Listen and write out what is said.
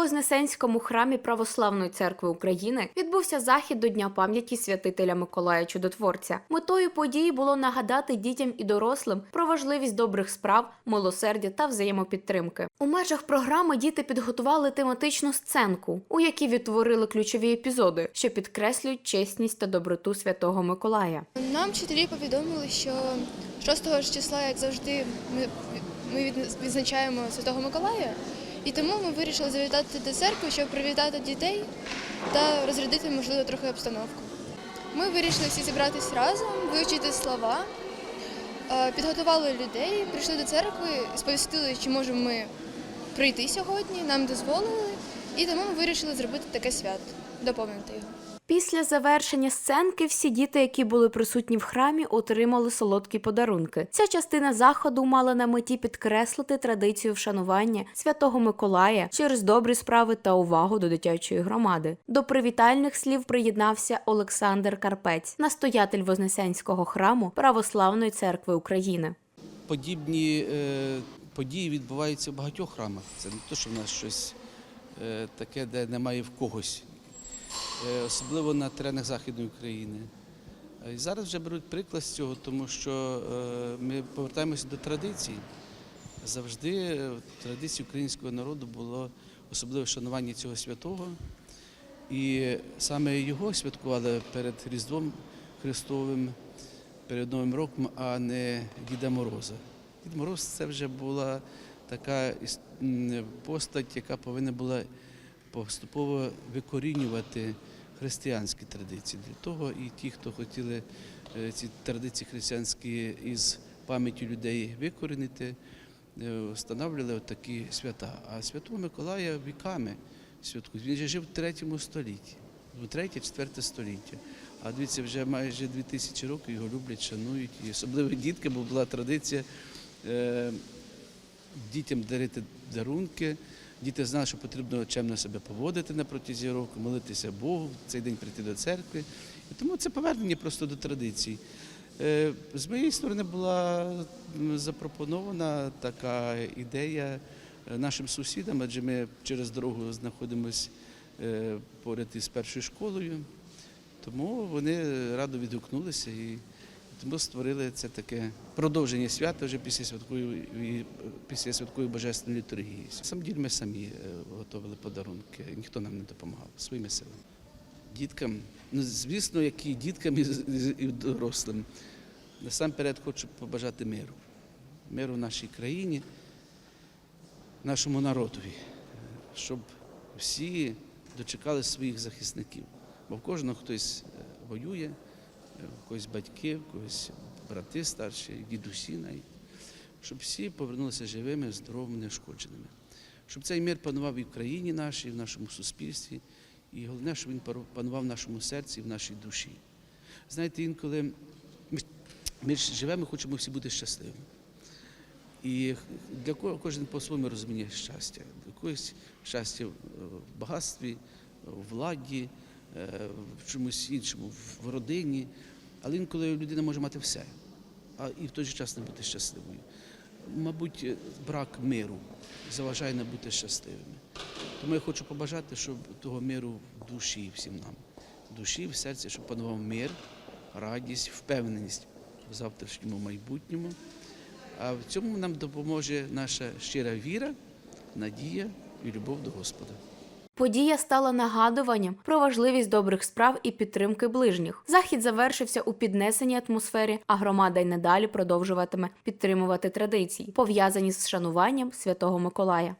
Вознесенському храмі Православної церкви України відбувся захід до Дня пам'яті святителя Миколая Чудотворця. Метою події було нагадати дітям і дорослим про важливість добрих справ, милосердя та взаємопідтримки. У межах програми діти підготували тематичну сценку, у якій відтворили ключові епізоди, що підкреслюють чесність та доброту святого Миколая. Нам вчителі повідомили, що 6 числа, як завжди, ми, ми відзначаємо Святого Миколая, і тому ми вирішили завітати до церкви, щоб привітати дітей та розрядити, можливо, трохи обстановку. Ми вирішили всі зібратися разом, вивчити слова, е, підготували людей, прийшли до церкви, сповістили, чи можемо ми прийти сьогодні, нам дозволили, і тому ми вирішили зробити таке свято, доповнити його. Після завершення сценки всі діти, які були присутні в храмі, отримали солодкі подарунки. Ця частина заходу мала на меті підкреслити традицію вшанування святого Миколая через добрі справи та увагу до дитячої громади. До привітальних слів приєднався Олександр Карпець, настоятель Вознесенського храму Православної церкви України. подібні е, події відбуваються в багатьох храмах. Це не те, що в нас щось е, таке, де немає в когось, особливо на теренах Західної України. Е, І зараз вже беруть приклад з цього, тому що е, ми повертаємося до традицій. Завжди е, в традиції українського народу було особливе шанування цього святого. І саме його святкували перед Різдвом Христовим, перед Новим роком, а не Діда Мороза. Дід Мороз це вже була така постать, яка повинна була поступово викорінювати християнські традиції. Для того і ті, хто хотіли е, ці традиції християнські із пам'яттю людей викорінити, е, встановлювали такі свята. А Святого Миколая віками святкують. Він же жив в третьому столітті, у третє-четверте століття. А дивіться, вже майже дві тисячі років його люблять, шанують. І особливо дітки, бо була традиція е, дітям дарити дарунки. Діти знали, що потрібно чемно себе поводити на протязі року, молитися Богу, в цей день прийти до церкви. І тому це повернення просто до традицій. Е, З моєї сторони була запропонована така ідея е, нашим сусідам, адже ми через дорогу знаходимося е, поряд із першою школою. Тому вони радо відгукнулися тому створили це таке продовження свята вже після святкової, після святкової божественної літургії. Сам діль ми самі е, готували подарунки, ніхто нам не допомагав своїми силами. Діткам, ну звісно, як і діткам, і, дорослим. Насамперед хочу побажати миру. Миру в нашій країні, нашому народові, щоб всі дочекали своїх захисників. Бо в кожного хтось е, воює, в когось батьки, в когось брати старші, дідусі навіть. Щоб всі повернулися живими, здоровими, неушкодженими. Щоб цей мир панував і в країні нашій, і в нашому суспільстві, і головне, щоб він панував в нашому серці в нашій душі. Знаєте, інколи ми, ж живемо, хочемо всі бути щасливими. І для кого кожен по-своєму розуміє щастя. Для когось щастя в багатстві, в владі, в чомусь іншому, в родині. Але інколи людина може мати все, а і в той же час не бути щасливою. Мабуть, е, брак миру заважає не бути щасливими. Тому я хочу побажати, щоб того миру в душі всім нам, в душі, в серці, щоб панував мир, радість, впевненість в завтрашньому майбутньому. А в цьому нам допоможе наша щира віра, надія і любов до Господа. Подія стала нагадуванням про важливість добрих справ і підтримки ближніх. Захід завершився у піднесеній атмосфері, а громада й надалі продовжуватиме підтримувати традиції, пов'язані з шануванням Святого Миколая.